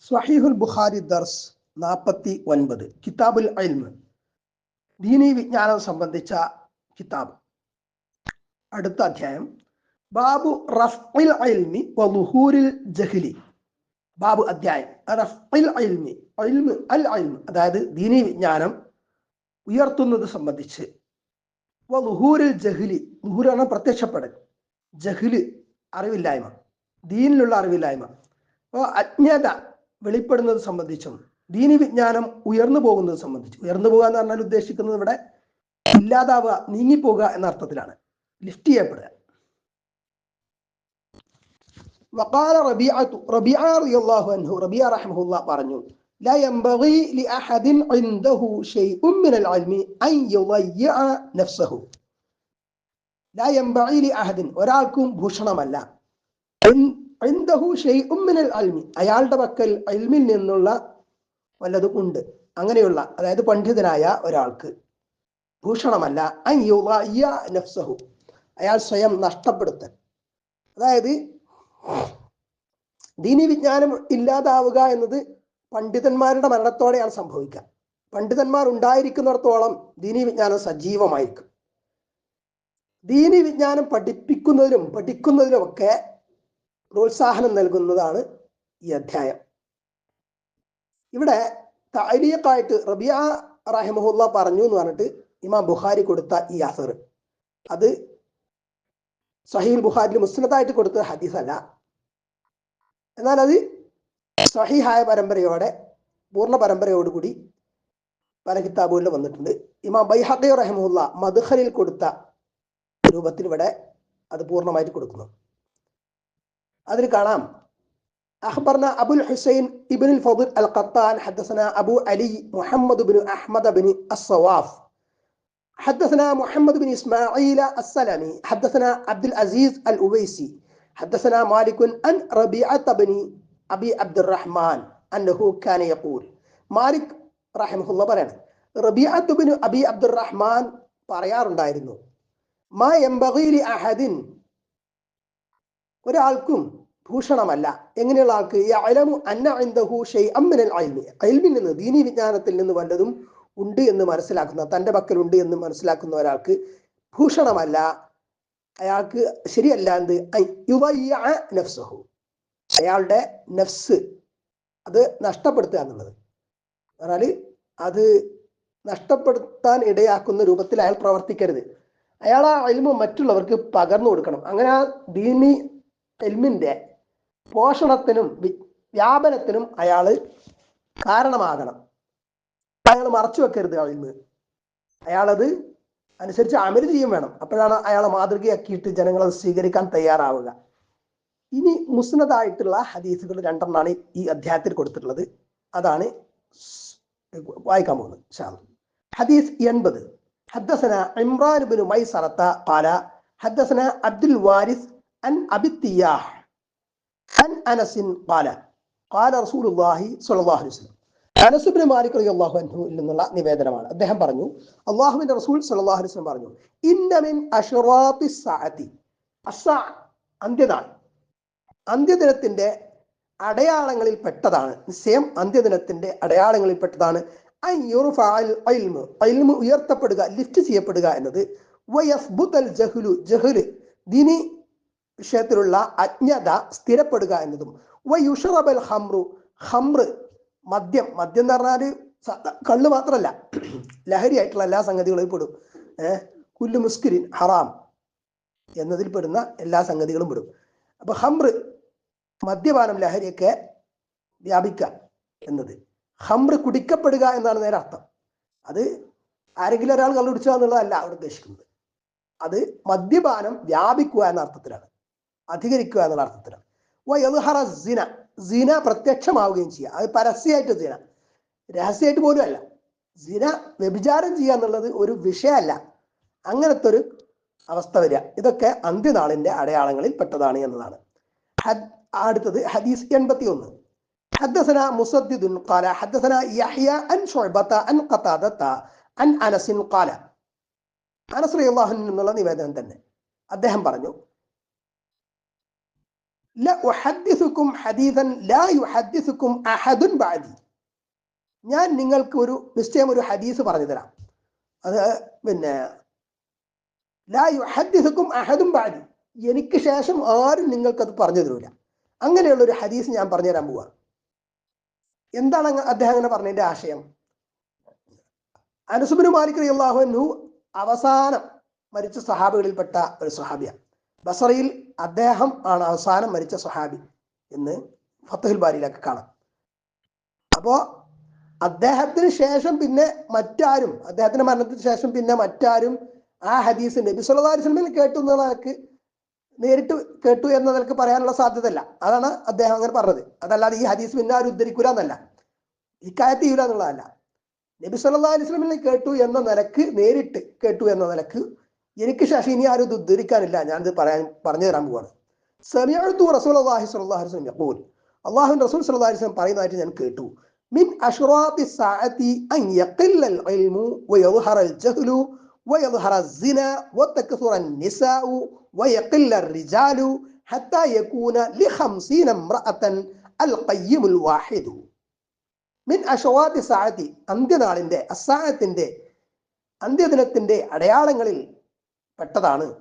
സ്വഹീഹുൽ ബുഖാരി ദർസ് നാൽപ്പത്തി ഒൻപത് കിതാബുൽ അൽമ് ദീനി വിജ്ഞാനം സംബന്ധിച്ച കിതാബ്. അടുത്ത അധ്യായം. ബാബു റഫ്ഇൽ അൽമി വലുഹൂരിൽ ജഹ്ലി. ബാബു അധ്യായം. റഫ്ഇൽ അൽമി അൽമ് അൽ അൽമ് അതായത് ദീനി വിജ്ഞാനം ഉയർത്തുന്നത് സംബന്ധിച്ച് വലുഹൂരിൽ ജഹ്ലി ലുഹൂരാണ് പ്രത്യക്ഷപ്പെടൽ. ജഹ്ലി അറിവില്ലായ്മ ദീനിലുള്ള അറിവില്ലായ്മ. അപ്പോൾ അജ്ഞത വെളിപ്പെടുന്നത് സംബന്ധിച്ചും ദീനി വിജ്ഞാനം ഉയർന്നു പോകുന്നത് സംബന്ധിച്ചും ഉയർന്നു പോകുക എന്ന് പറഞ്ഞാൽ ഉദ്ദേശിക്കുന്നത് ഇവിടെ ഇല്ലാതാവുക നീങ്ങിപ്പോകുക എന്ന അർത്ഥത്തിലാണ് ലിഫ്റ്റ് ചെയ്യപ്പെടുക വക്കാല റബിഅത്തു റബിഅ റളിയല്ലാഹു അൻഹു റബിഅ റഹ്മഹുല്ലാ പറഞ്ഞു لا ينبغي لأحد عنده شيء من العلم أن يضيع نفسه لا ينبغي لأحد ഒരാൾക്കും ഭൂഷണമല്ല അയാളുടെ പക്കൽ അൽമിൽ നിന്നുള്ള വല്ലതും ഉണ്ട്. അങ്ങനെയുള്ള അതായത് പണ്ഡിതനായ ഒരാൾക്ക്. ഭൂഷണമല്ല. നഫ്സഹു. അയാൾ സ്വയം നഷ്ടപ്പെടുത്തൽ. അതായത് ദീനി വിജ്ഞാനം ഇല്ലാതാവുക എന്നത് പണ്ഡിതന്മാരുടെ മരണത്തോടെയാണ് സംഭവിക്കുക. പണ്ഡിതന്മാർ ഉണ്ടായിരിക്കുന്നിടത്തോളം ദീനി വിജ്ഞാനം സജീവമായിരിക്കും. ദീനി വിജ്ഞാനം പഠിപ്പിക്കുന്നതിലും പഠിക്കുന്നതിലുമൊക്കെ പ്രോത്സാഹനം നൽകുന്നതാണ് ഈ അധ്യായം. ഇവിടെ താരീഖായിട്ട് റബിയ റഹിമഹുല്ല പറഞ്ഞു എന്ന് പറഞ്ഞിട്ട് ഇമാം ബുഖാരി കൊടുത്ത ഈ അസർ അത് സഹീൽ ബുഖാരിൽ മുസ്ലിദായിട്ട് കൊടുത്ത ഹദീസ് അല്ല എന്നാൽ അത് സഹിഹായ പരമ്പരയോടെ പൂർണ പരമ്പരയോടുകൂടി പല കിതാബുകളിൽ വന്നിട്ടുണ്ട്. ഇമാം ബൈഹഖി റഹിമുല്ല മധുഹലിൽ കൊടുത്ത രൂപത്തിൽ ഇവിടെ അത് പൂർണമായിട്ട് കൊടുക്കുന്നു. അതിൽ കാണാം أخبرنا أبو الحسين ابن الفضل القطان حدثنا أبو علي محمد بن أحمد بن الصواف حدثنا محمد بن إسماعيل السلمي حدثنا عبد العزيز الأويسي حدثنا مالك عن ربيعة بن أبي عبد الرحمن أنه كان يقول مالك رحمه الله പറയാണ് റബിഅത്ത് ബിൻ അബി അബ്ദുറഹ്മാൻ പറയാറുണ്ടായിരുന്നു മാ എംബഗീലി അഹദിൻ ഒരാൾക്കും ഭൂഷണമല്ല. എങ്ങനെയുള്ള ആൾക്ക്? അലമു അന്ന ഇൻദഹു ഷെയ് മിനൽ അയൽമി അയൽമിൽ നിന്ന് ദീനി വിജ്ഞാനത്തിൽ നിന്ന് വല്ലതും ഉണ്ട് എന്ന് മനസ്സിലാക്കുന്ന തന്റെ പക്കലുണ്ട് എന്ന് മനസ്സിലാക്കുന്ന ഒരാൾക്ക് ഭൂഷണമല്ല. അയാൾക്ക് ശരിയല്ല എന്ത്? നഫ്സഹു. അയാളുടെ നഫ്സ് അത് നഷ്ടപ്പെടുത്തുക എന്നുള്ളത്. പറഞ്ഞാൽ അത് നഷ്ടപ്പെടുത്താൻ ഇടയാക്കുന്ന രൂപത്തിൽ അയാൾ പ്രവർത്തിക്കരുത്. അയാൾ ആ അൽമ മറ്റുള്ളവർക്ക് പകർന്നു കൊടുക്കണം. അങ്ങനെ ആ ദീനി എൽമിന്റെ പോഷണത്തിനും വ്യാപനത്തിനും അയാൾ കാരണമാകണം അയാൾ മറച്ചു വെക്കരുത് അൽമ് അയാളത് അനുസരിച്ച് അമല് ചെയ്യും വേണം അപ്പോഴാണ് അയാളെ മാതൃകയാക്കിയിട്ട് ജനങ്ങൾ അത് സ്വീകരിക്കാൻ തയ്യാറാവുക ഇനി മുസ്നദായിട്ടുള്ള ഹദീസുകൾ രണ്ടെണ്ണാണ് ഈ അധ്യായത്തിൽ കൊടുത്തിട്ടുള്ളത് അതാണ് വായിക്കാൻ പോകുന്നത് ഷാദ് ഹദീസ് എൺപത് حدثنا عمران بن ميسرة قال حدثنا عبد الوارث عن أبي التياح അൻ അനസിൻ കാല കാല റസൂലുല്ലാഹി സ്വല്ലല്ലാഹു അലൈഹി വസല്ലം. അനസുബിന് മാലിക് റലി അള്ളാഹു അൻഹുവിൽ നിന്നുള്ള നിവേദനമാണ്. അദ്ദേഹം പറഞ്ഞു അള്ളാഹുവിന്റെ റസൂൽ സല്ലാഹു അലൈഹി പറഞ്ഞു ഇന്നമിൻ അഷറാത്തി സാഅത്തി. അസാ അന്ത്യനാൾ അന്ത്യദിനത്തിന്റെ അടയാളങ്ങളിൽ പെട്ടതാണ്. നിശ്ചയം അന്ത്യദിനത്തിന്റെ അടയാളങ്ങളിൽ പെട്ടതാണ്. ഉയർത്തപ്പെടുക ലിഫ്റ്റ് ചെയ്യപ്പെടുക എന്നത് ജഹ്ലു ദിനി വിഷയത്തിലുള്ള അജ്ഞത സ്ഥിരപ്പെടുക എന്നതും. വ വയുഷറബൽ ഹംറു ഹംറ് മദ്യം. മദ്യം എന്ന് പറഞ്ഞാൽ കള്ള് മാത്രമല്ല ലഹരിയായിട്ടുള്ള എല്ലാ സംഗതികളും പെടും. ഏഹ് കുല്ലു മുസ്കിരിൻ ഹറാം എന്നതിൽ പെടുന്ന എല്ലാ സംഗതികളും പെടും. അപ്പൊ ഹംറ് മദ്യപാനം ലഹരിയൊക്കെ വ്യാപിക്കുക എന്നത്. ഹംറ് കുടിക്കപ്പെടുക എന്നാണ് നേരെ അർത്ഥം. അത് ആരെങ്കിലും ഒരാൾ കള്ളു കുടിക്കുക എന്നുള്ളതല്ല അവിടെ ഉദ്ദേശിക്കുന്നത്. അത് മദ്യപാനം വ്യാപിക്കുക എന്ന അർത്ഥത്തിലാണ്. അധികരിക്കുക എന്നുള്ള അർത്ഥത്തിലാണ് വയൽഹറ സിന സിന പ്രത്യക്ഷമാവുകയും ചെയ്യുക അത് പരസ്യമായിട്ട് സിന രഹസ്യമായിട്ട് പോലും അല്ല സിന വ്യഭിചാരം ചെയ്യുക എന്നുള്ളത് ഒരു വിഷയമല്ല അങ്ങനത്തെ ഒരു അവസ്ഥ വരിക ഇതൊക്കെ അന്ത്യനാളിന്റെ അടയാളങ്ങളിൽ പെട്ടതാണ് എന്നതാണ് അടുത്തത് ഹദീസ് എൺപത്തി ഒന്ന് حدثنا مسدد قال حدثنا يحيى عن شعبة عن قتادة عن أنس قال അനസ് റളിയല്ലാഹു അൻഹു എന്നുള്ള നിവേദനം തന്നെ അദ്ദേഹം പറഞ്ഞു ല ഉഹദ്ദിസുക്കും ഹദീസൻ ലാ യുഹദ്ദിസുക്കും അഹദുൻ بعدي ഞാൻ നിങ്ങൾക്ക് ഒരു നിശ്ചയം ഒരു ഹദീസ് പറഞ്ഞു തരാം അത് പിന്നെ ലാ അഹദുൻ ബഅദി. എനിക്ക് ശേഷം ആരും നിങ്ങൾക്കത് പറഞ്ഞു തരൂല. അങ്ങനെയുള്ള ഒരു ഹദീസ് ഞാൻ പറഞ്ഞു തരാൻ പോവാ. എന്താണ് അദ്ദേഹം അങ്ങനെ പറഞ്ഞതിന്റെ ആശയം? അനുസുബിന് മാലിക് അള്ളാഹുനു അവസാനം മരിച്ച സഹാബികളിൽപ്പെട്ട ഒരു സഹാബിയാണ് ബസറയിൽ അദ്ദേഹം ആണ് അവസാനം മരിച്ച സഹാബി എന്ന് ഫത്തഹുൽ ബാരിയിലൊക്കെ കാണാം. അപ്പോ അദ്ദേഹത്തിന് ശേഷം പിന്നെ മറ്റാരും അദ്ദേഹത്തിന്റെ മരണത്തിന് ശേഷം പിന്നെ മറ്റാരും ആ ഹദീസ് നബി സുലതാരി വസല്ലമയിൽ കേട്ടു എന്നതൊക്കെ നേരിട്ട് കേട്ടു എന്നതൊക്കെ പറയാനുള്ള സാധ്യതയല്ല. അതാണ് അദ്ദേഹം അങ്ങനെ പറഞ്ഞത്. അതല്ലാതെ ഈ ഹദീസ് പിന്നെ ആരും ഉദ്ധരിക്കൂല എന്നല്ല. ഇക്കാലത്ത് ചെയ്യൂല എന്നുള്ളതല്ല. നബി സല്ലല്ലാഹു അലൈഹി കേട്ടു എന്ന നിലയ്ക്ക് നേരിട്ട് കേട്ടു എന്ന നിലയ്ക്ക് എനിക്ക് ശേഷം ഇനി ആരും ഇത് ഞാൻ ഞാനിത് പറയാൻ പറഞ്ഞു തരാൻ പോവാണ്. സമിയത്തു റസൂൽ അള്ളാഹി സ്വല്ലാഹു വസ്ലം യഖൂൽ. അള്ളാഹു റസൂൽ സ്വല്ലാഹു വസ്ലം പറയുന്നതായിട്ട് ഞാൻ കേട്ടു. മിൻ അഷ്റാത്തി സഅതി അൻ യഖില്ല അൽ ഇൽമു വയദ്ഹറ അൽ ജഹ്ലു ويظهر الزنا وتكثر النساء ويقل الرجال حتى يكون لخمسين امرأة القيم الواحد മിൻ അഷവാദി സഅതി അന്ത്യനാളിന്റെ അസാഹത്തിന്റെ അന്ത്യദിനത്തിന്റെ അടയാളങ്ങളിൽ പെട്ടതാണ്.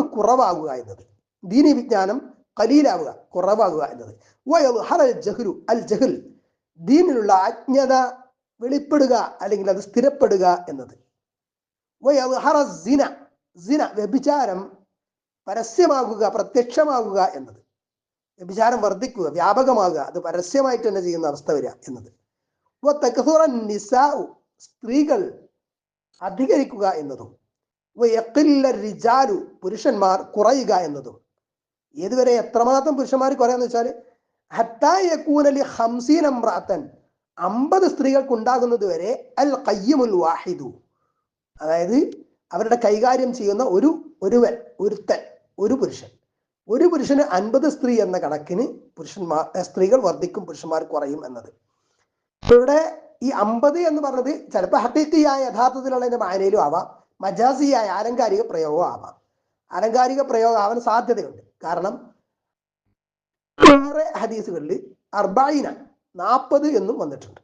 കുറവാകുക എന്നത്. ദീനി വിജ്ഞാനം കലീലാവുക കുറവാകുക എന്നത്. ദീനിലുള്ള അജ്ഞത വെളിപ്പെടുക അല്ലെങ്കിൽ അത് സ്ഥിരപ്പെടുക എന്നത്. സിന സിന വ്യഭിചാരം പരസ്യമാകുക പ്രത്യക്ഷമാകുക എന്നത്. വ്യഭിചാരം വർദ്ധിക്കുക വ്യാപകമാകുക അത് പരസ്യമായിട്ട് തന്നെ ചെയ്യുന്ന അവസ്ഥ വരിക എന്നത്. സ്ത്രീകൾ അധികരിക്കുക എന്നതും പുരുഷന്മാർ കുറയുക എന്നതും. ഏതുവരെ എത്രമാത്രം പുരുഷന്മാർ കുറയാന്ന് വെച്ചാൽ ഹത്തായൂനലി ഹംസീൻ അമ്രാത്തൻ അമ്പത് സ്ത്രീകൾക്ക് ഉണ്ടാകുന്നത് വരെ അൽ കയ്യമുൽ വാഹിദു. അതായത് അവരുടെ കൈകാര്യം ചെയ്യുന്ന ഒരു ഒരുവൻ ഒരുത്തൻ ഒരു പുരുഷൻ. ഒരു പുരുഷന് അൻപത് സ്ത്രീ എന്ന കണക്കിന് പുരുഷന്മാർ സ്ത്രീകൾ വർദ്ധിക്കും പുരുഷന്മാർ കുറയും എന്നത്. ഇവിടെ ഈ അമ്പത് എന്ന് പറഞ്ഞത് ചിലപ്പോൾ ഹക്കീക്കിയായ യഥാർത്ഥത്തിലുള്ള മാനയിലും ആവാം. മജാസിയായ ആലങ്കാരിക പ്രയോഗവും ആവാം. ആലങ്കാരിക പ്രയോഗം ആവാൻ സാധ്യതയുണ്ട്. കാരണം ഹദീസുകളിൽ അർബായിന നാൽപ്പത് എന്നും വന്നിട്ടുണ്ട്.